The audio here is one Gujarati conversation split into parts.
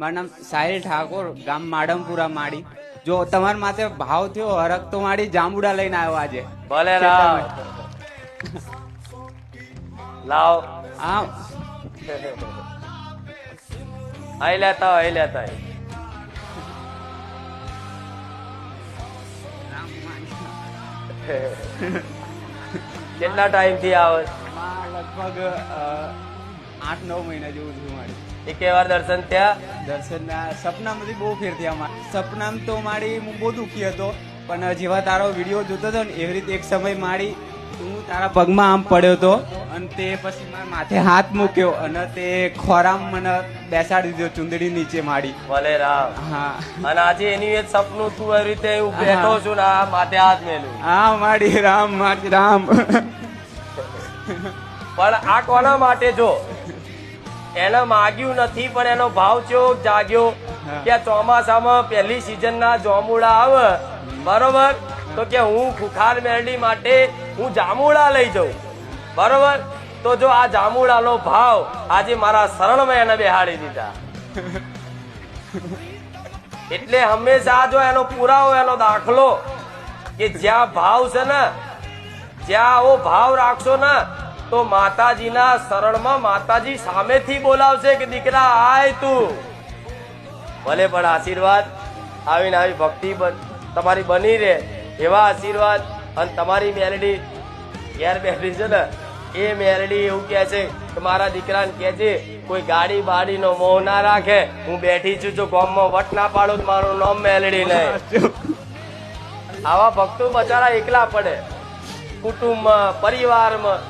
મારું નામ સાહિલ ઠાકોર ગામ માડમપુરા માડી. જો તમાર માથે ભાવ થયો હરક તો માડી જાંબુડા લઈને આવ્યો આજે. ભલે લાવ લાવ. આ અહીં લેતા અહીં લેતા કેટલા ટાઈમથી આવે? લગભગ આઠ નવ મહિના જેવું થયું મારી. એકે વાર દર્શન ત્યાં દર્શન સપનામાંથી બહુ ફેર થયા મારે સપનામાં તો મારી હું બહુ દુખી હતો પણ જેવા તારો વીડિયો જોતો હતો ને એવી રીતે એક સમય મારી હું તારા પગમાં આમ પડ્યો હતો અને તે પછી મારા માથે હાથ મૂક્યો અને તે ખોરામ મને બેસાડી દીધો ચુંદડી નીચે માડી ભલે રામ. હા. અને આજે એની એ સપનું તું એવી રીતે હું બેઠો છું ને આ માથે હાથ મેલું. હા મારી રામ મારી રામ. પણ આ કોના માટે જો? એને માગ્યું નથી પણ એનો ભાવ ચેવો જાગ્યો કે ચોમાસામાં પહેલી સિઝનના જોમુડા આવે. બરોબર? તો કે હું ખુખાર મેરડી માટે હું જામુડા લઈ જાઉં. બરોબર? તો જો આ જામુડાનો ભાવ આજે મારા શરણમાં એને બેહાડી દીધા. એટલે હંમેશા જો એનો પુરાવો એનો દાખલો કે જ્યાં ભાવ છે ને જ્યાં આવો ભાવ રાખશો ને તો માતાજીના શરણમાં માતાજી સામેથી બોલાવશે કે દીકરા, આય તું. ભલે પણ આશીર્વાદ આવીને આવી ભક્તિ તમારી બની રહે એવા આશીર્વાદ અને તમારી મેલડી ઘેર બેઠી છે ને, એ મેલડી એવું કહે છે કે મારા દીકરાને કે છે, કોઈ ગાડી બાડીનો મોહ ના રાખે. હું બેઠી છું જો ગામમાં વટ ના પાડું તો મારું નામ મેલડી નહીં આવા ભક્તો બચારા એકલા પડે. કુટુંબમાં, પરિવારમાં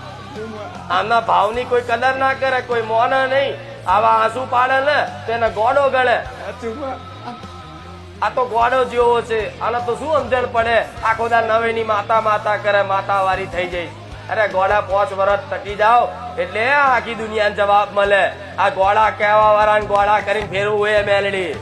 આમના ભાવની કોઈ કદર ના કરે, કોઈ મોન નહીં. આવા આંસુ પાડે ને તેને ગોડો ગળે. આ તો ગોડો જેવો છે. આને તો શું સમજણ પડે? આખો દા નવેની માતા માતા કરે માતા વારી થઈ જાય. અરે ગોડા પાંચ વર્ષ ટકી જાઓ, એટલે આખી દુનિયાને જવાબ મળે. આ ગોળા કહેવા વાળા ગોળા કરીને ફેરવું એ મેલડી.